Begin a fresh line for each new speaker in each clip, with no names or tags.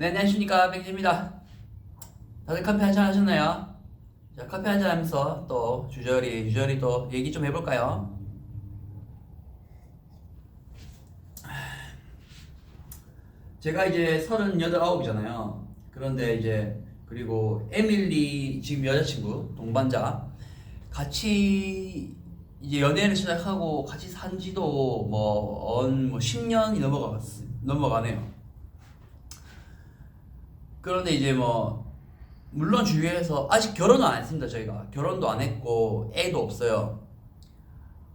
네, 안녕하십니까. 백지입니다. 다들 커피 한잔 하셨나요? 자, 커피 한잔 하면서 또 주저리, 주저리 또 얘기 좀 해볼까요? 제가 이제 38이잖아요. 그런데 이제, 그리고 에밀리 지금 여자친구, 동반자, 같이 이제 연애를 시작하고 같이 산 지도 뭐, 언, 뭐 10년이 넘어가, 넘어가네요. 그런데 이제 뭐 물론 주위에서 아직 결혼은 안 했습니다 저희가. 결혼도 안 했고 애도 없어요.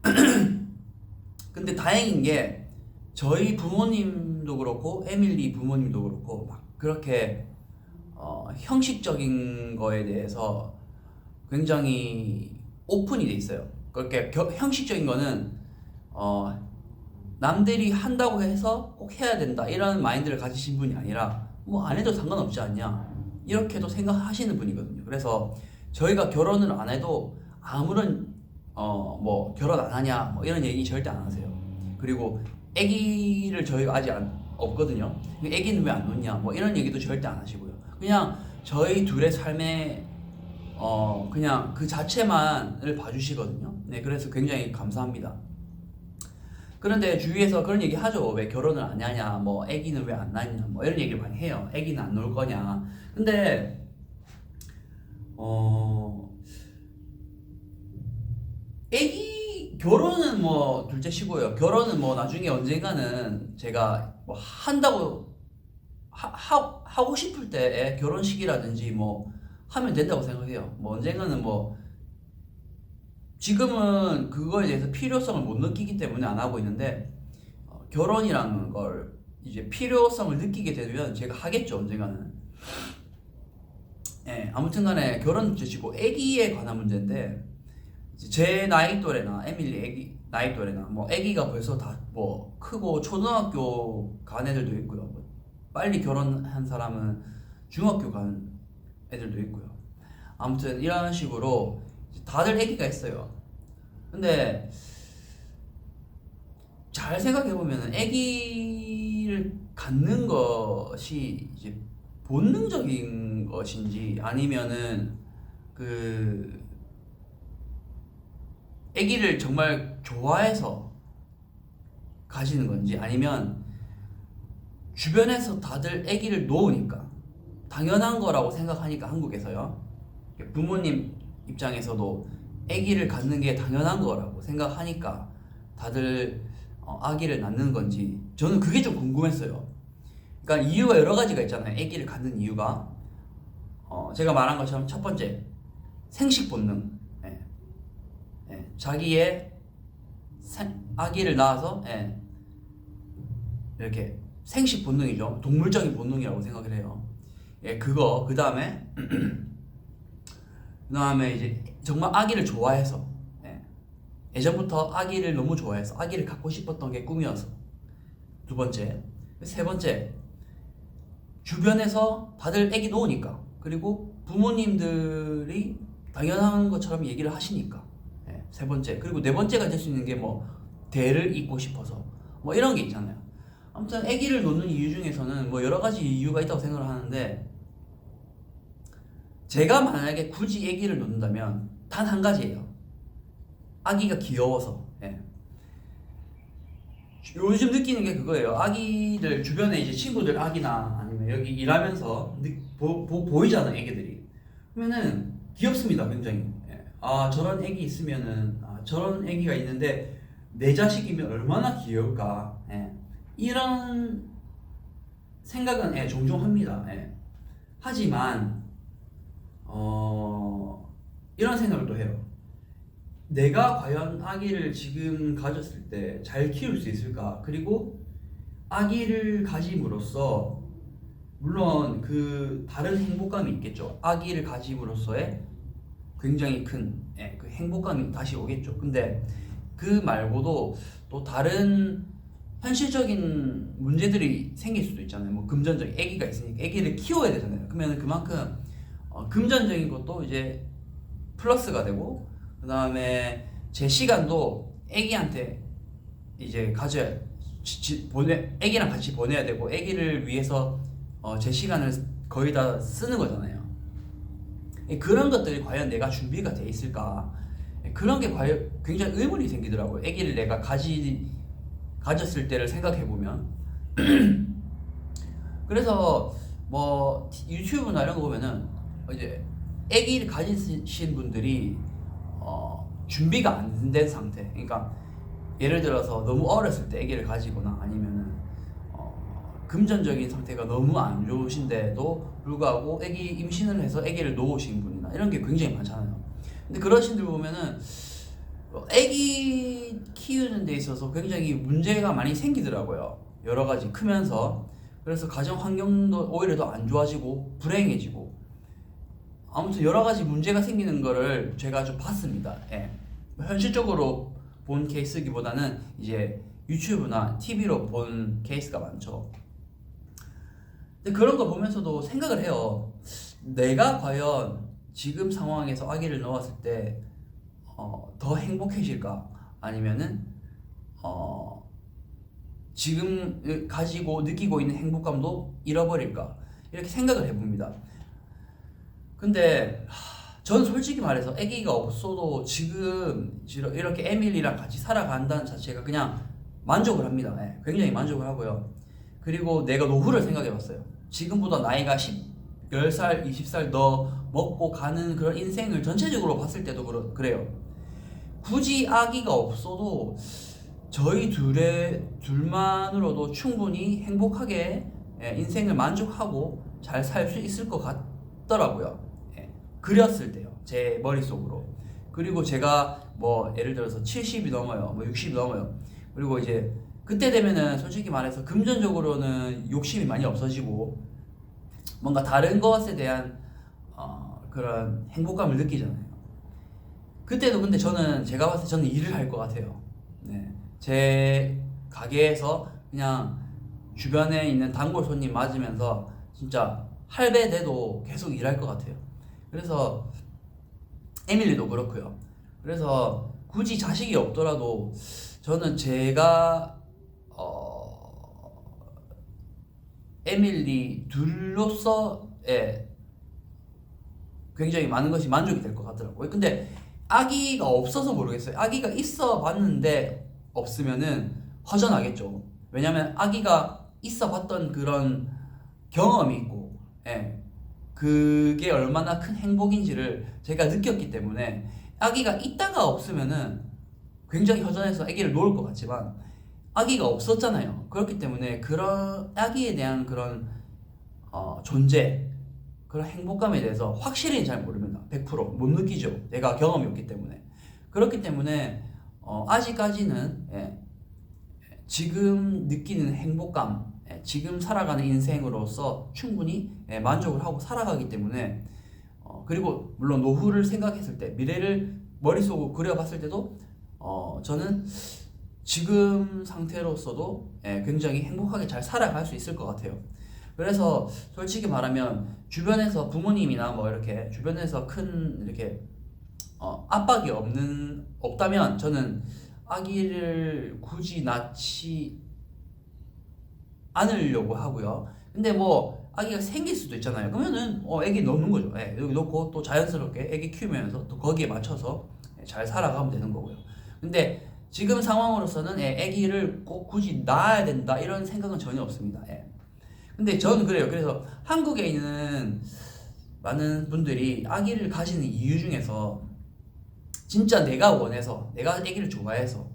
근데 다행인 게 저희 부모님도 그렇고 에밀리 부모님도 그렇고 막 그렇게 어, 형식적인 거에 대해서 굉장히 오픈이 돼 있어요. 그렇게 겨- 형식적인 거는 어, 남들이 한다고 해서 꼭 해야 된다 이런 마인드를 가지신 분이 아니라 뭐 안 해도 상관없지 않냐 이렇게도 생각하시는 분이거든요. 그래서 저희가 결혼을 안 해도 아무런 어 뭐 결혼 안 하냐 뭐 이런 얘기 절대 안 하세요. 그리고 아기를 저희가 아직 안, 없거든요. 아기는 왜 안 놓냐 뭐 이런 얘기도 절대 안 하시고요. 그냥 저희 둘의 삶에 어 그냥 그 자체만을 봐주시거든요. 네 그래서 굉장히 감사합니다. 그런데 주위에서 그런 얘기 하죠. 왜 결혼을 안 하냐, 뭐, 아기는 왜 안 낳냐, 뭐, 이런 얘기를 많이 해요. 아기는 안 놀 거냐. 근데, 어, 아기, 결혼은 뭐, 둘째 시고요. 결혼은 뭐, 나중에 언젠가는 제가 뭐, 한다고, 하, 하, 하고 싶을 때 결혼식이라든지 뭐, 하면 된다고 생각해요. 뭐, 언젠가는 뭐, 지금은 그거에 대해서 필요성을 못 느끼기 때문에 안 하고 있는데 어, 결혼이라는 걸 이제 필요성을 느끼게 되면 제가 하겠죠 언젠가는. 예 아무튼간에 결혼 문제치고 아기에 관한 문제인데 제 나이 또래나 에밀리 아기 나이 또래나 뭐 아기가 벌써 다 뭐 크고 초등학교 간 애들도 있고요. 뭐 빨리 결혼한 사람은 중학교 간 애들도 있고요. 아무튼 이런 식으로 다들 아기가 있어요. 근데 잘 생각해 보면은 아기를 갖는 것이 이제 본능적인 것인지 아니면은 그 아기를 정말 좋아해서 가지는 건지 아니면 주변에서 다들 아기를 놓으니까 당연한 거라고 생각하니까 한국에서요. 부모님 입장에서도 아기를 갖는 게 당연한 거라고 생각하니까 다들 어, 아기를 낳는 건지 저는 그게 좀 궁금했어요. 그러니까 이유가 여러 가지가 있잖아요. 아기를 갖는 이유가 어, 제가 말한 것처럼 첫 번째 생식 본능. 예. 예. 자기의 생- 아기를 낳아서 예. 이렇게 생식 본능이죠. 동물적인 본능이라고 생각을 해요. 예, 그거 그 다음에 그 다음에 이제 정말 아기를 좋아해서 예. 예전부터 아기를 너무 좋아해서 아기를 갖고 싶었던 게 꿈이어서. 두 번째. 세 번째. 주변에서 다들 아기 놓으니까. 그리고 부모님들이 당연한 것처럼 얘기를 하시니까. 예. 세 번째. 그리고 네 번째가 될 수 있는 게 뭐 대를 잇고 싶어서 뭐 이런 게 있잖아요. 아무튼 아기를 놓는 이유 중에서는 뭐 여러 가지 이유가 있다고 생각을 하는데 제가 만약에 굳이 아기를 놓는다면 단 한 가지예요. 아기가 귀여워서. 예. 요즘 느끼는 게 그거예요. 아기들 주변에 이제 친구들 아기나 아니면 여기 일하면서 느- 보, 보, 보이잖아요, 애기들이. 그러면은 귀엽습니다, 굉장히. 예. 아 저런 애기 있으면은 아, 저런 애기가 있는데 내 자식이면 얼마나 귀여울까. 예. 이런 생각은 예, 종종 합니다. 예. 하지만 어, 이런 생각을 또 해요. 내가 과연 아기를 지금 가졌을 때 잘 키울 수 있을까? 그리고 아기를 가짐으로써 물론 그 다른 행복감이 있겠죠. 아기를 가짐으로써의 굉장히 큰 예, 그 행복감이 다시 오겠죠. 근데 그 말고도 또 다른 현실적인 문제들이 생길 수도 있잖아요. 뭐 금전적인 아기가 있으니까 아기를 키워야 되잖아요. 그러면 그만큼 어, 금전적인 것도 이제 플러스가 되고 그 다음에 제 시간도 애기한테 이제 가져야 지- 지- 보내 애기랑 같이 보내야 되고 애기를 위해서 어, 제 시간을 거의 다 쓰는 거잖아요. 예, 그런 것들이 과연 내가 준비가 돼 있을까? 예, 그런 게 과연 굉장히 의문이 생기더라고요. 아기를 내가 가지 가졌을 때를 생각해 보면 그래서 뭐 유튜브나 이런 거 보면은 이제 아기를 가지신 분들이 어, 준비가 안 된 상태. 그러니까 예를 들어서 너무 어렸을 때 아기를 가지거나 아니면은 어, 금전적인 상태가 너무 안 좋으신데도 불구하고 아기 임신을 해서 아기를 놓으신 분이나 이런 게 굉장히 많잖아요. 근데 그러신 분 보면은 어, 아기 키우는 데 있어서 굉장히 문제가 많이 생기더라고요. 여러 가지 크면서 그래서 가정 환경도 오히려 더 안 좋아지고 불행해지고 아무튼 여러 가지 문제가 생기는 거를 제가 좀 봤습니다. 예. 현실적으로 본 케이스기보다는 이제 유튜브나 TV로 본 케이스가 많죠. 근데 그런 거 보면서도 생각을 해요. 내가 과연 지금 상황에서 아기를 넣었을 때, 어, 더 행복해질까? 아니면은, 어, 지금 가지고 느끼고 있는 행복감도 잃어버릴까? 이렇게 생각을 해봅니다. 근데, 하, 전 솔직히 말해서 아기가 없어도 지금 이렇게 에밀리랑 같이 살아간다는 자체가 그냥 만족을 합니다. 예, 굉장히 만족을 하고요. 그리고 내가 노후를 생각해 봤어요. 지금보다 나이가 10, 10살, 20살 더 먹고 가는 그런 인생을 전체적으로 봤을 때도 그러, 그래요. 굳이 아기가 없어도 저희 둘의 둘만으로도 충분히 행복하게 예, 인생을 만족하고 잘 살 수 있을 것 같더라고요. 예, 그렸을 때요. 제 머릿속으로. 그리고 제가 뭐 예를 들어서 70이 넘어요. 뭐 60이 넘어요. 그리고 이제 그때 되면은 솔직히 말해서 금전적으로는 욕심이 많이 없어지고 뭔가 다른 것에 대한 어, 그런 행복감을 느끼잖아요. 그때도 근데 저는 제가 봤을 때 저는 일을 할 것 같아요. 네. 제 가게에서 그냥 주변에 있는 단골 손님 맞으면서 진짜 할배 돼도 계속 일할 것 같아요. 그래서 에밀리도 그렇고요. 그래서 굳이 자식이 없더라도 저는 제가 어 에밀리 둘로서의 굉장히 많은 것이 만족이 될 것 같더라고요. 근데 아기가 없어서 모르겠어요. 아기가 있어 봤는데 없으면은 허전하겠죠. 왜냐면 아기가 있어 봤던 그런 경험이 있고, 예. 그게 얼마나 큰 행복인지를 제가 느꼈기 때문에 아기가 있다가 없으면은 굉장히 허전해서 아기를 놓을 것 같지만 아기가 없었잖아요. 그렇기 때문에 그런 아기에 대한 그런 어, 존재, 그런 행복감에 대해서 확실히 잘 모릅니다. 100%못 느끼죠. 내가 경험이 없기 때문에. 그렇기 때문에 어, 아직까지는 예, 지금 느끼는 행복감, 예, 지금 살아가는 인생으로서 충분히 예, 만족을 하고 살아가기 때문에 어, 그리고 물론 노후를 생각했을 때 미래를 머릿속으로 그려봤을 때도 어, 저는 지금 상태로서도 예, 굉장히 행복하게 잘 살아갈 수 있을 것 같아요. 그래서 솔직히 말하면 주변에서 부모님이나 뭐 이렇게 주변에서 큰 이렇게 어, 압박이 없는 없다면 저는 아기를 굳이 낳지 않으려고 하고요. 근데 뭐 아기가 생길 수도 있잖아요. 그러면은 어 아기 넣는 거죠. 예, 여기 놓고 또 자연스럽게 아기 키우면서 또 거기에 맞춰서 잘 살아가면 되는 거고요. 근데 지금 상황으로서는 예, 아기를 꼭 굳이 낳아야 된다 이런 생각은 전혀 없습니다. 예. 근데 저는 그래요. 그래서 한국에 있는 많은 분들이 아기를 가지는 이유 중에서 진짜 내가 원해서 내가 아기를 좋아해서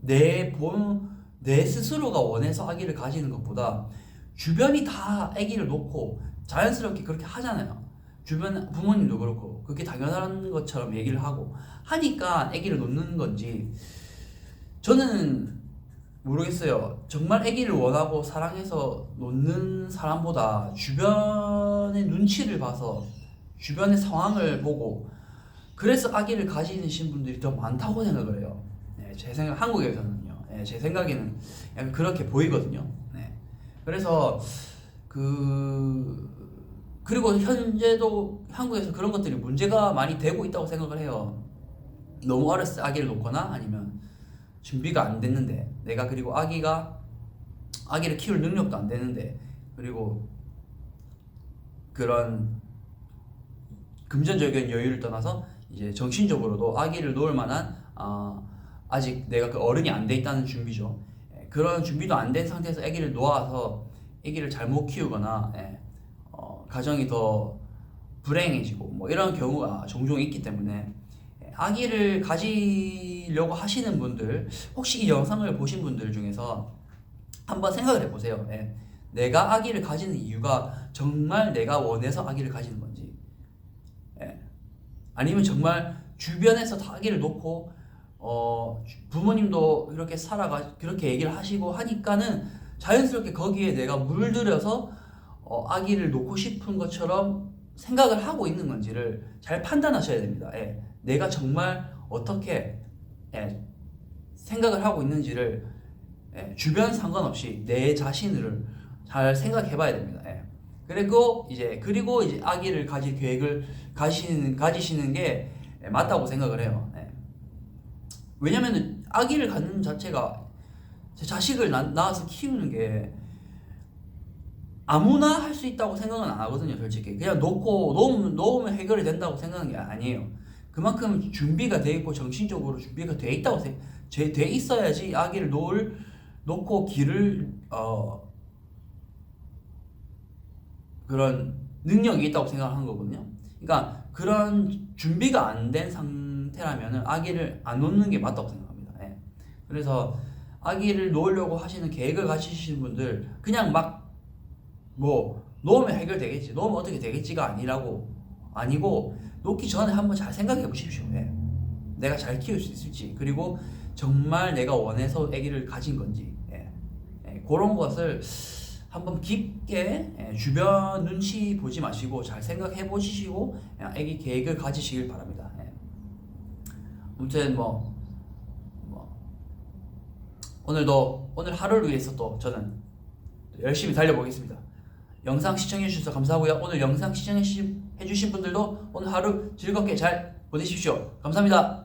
내 본, 내 스스로가 원해서 아기를 가지는 것보다 주변이 다 아기를 놓고 자연스럽게 그렇게 하잖아요. 주변 부모님도 그렇고 그게 당연한 것처럼 얘기를 하고 하니까 아기를 놓는 건지 저는 모르겠어요. 정말 아기를 원하고 사랑해서 놓는 사람보다 주변의 눈치를 봐서 주변의 상황을 보고 그래서 아기를 가지신 분들이 더 많다고 생각을 해요. 네, 제 생각 한국에서는요. 네, 제 생각에는 약간 그렇게 보이거든요. 네. 그래서 그 그리고 현재도 한국에서 그런 것들이 문제가 많이 되고 있다고 생각을 해요. 너무 어렸을 때 아기를 놓거나 아니면 준비가 안 됐는데 내가 그리고 아기가 아기를 키울 능력도 안 되는데 그리고 그런 금전적인 여유를 떠나서 이제 정신적으로도 아기를 놓을 만한 어, 아직 내가 그 어른이 안 돼 있다는 준비죠. 예, 그런 준비도 안 된 상태에서 아기를 놓아서 아기를 잘못 키우거나 예, 어, 가정이 더 불행해지고 뭐 이런 경우가 종종 있기 때문에 예, 아기를 가지려고 하시는 분들 혹시 이 영상을 보신 분들 중에서 한번 생각을 해보세요. 예, 내가 아기를 가지는 이유가 정말 내가 원해서 아기를 가지는 건지 예, 아니면 정말 주변에서 다 아기를 놓고 어, 주- 부모님도 그렇게 살아가 그렇게 얘기를 하시고 하니까는 자연스럽게 거기에 내가 물들여서 어, 아기를 놓고 싶은 것처럼 생각을 하고 있는 건지를 잘 판단하셔야 됩니다. 예, 내가 정말 어떻게 예, 생각을 하고 있는지를 예, 주변 상관없이 내 자신을 잘 생각해봐야 됩니다. 예. 그리고 이제 그리고 이제 아기를 가질 계획을 가시는 가지시는 게 예, 맞다고 생각을 해요. 예. 왜냐면은 아기를 갖는 자체가 제 자식을 낳, 낳아서 키우는 게 아무나 할 수 있다고 생각은 안 하거든요, 솔직히. 그냥 놓고 놓으면, 놓으면 해결이 된다고 생각하는 게 아니에요. 그만큼 준비가 돼 있고 정신적으로 준비가 돼 있다고 생, 돼, 돼 있어야지 아기를 놓을 놓고 길을 어 그런 능력이 있다고 생각하는 거거든요. 그러니까 그런 준비가 안 된 상 태라면은 아기를 안 놓는 게 맞다고 생각합니다. 예. 그래서 아기를 놓으려고 하시는 계획을 가지시는 분들 그냥 막 뭐 놓으면 해결되겠지, 놓으면 어떻게 되겠지가 아니라고 아니고 놓기 전에 한번 잘 생각해 보십시오. 예. 내가 잘 키울 수 있을지 그리고 정말 내가 원해서 아기를 가진 건지 예. 예, 그런 것을 한번 깊게 예, 주변 눈치 보지 마시고 잘 생각해 보시고 예, 아기 계획을 가지시길 바랍니다. 예. 아무튼 뭐, 뭐 오늘도 오늘 하루를 위해서 또 저는 열심히 달려보겠습니다. 영상 시청해 주셔서 감사하고요. 오늘 영상 시청해 주신 분들도 오늘 하루 즐겁게 잘 보내십시오. 감사합니다.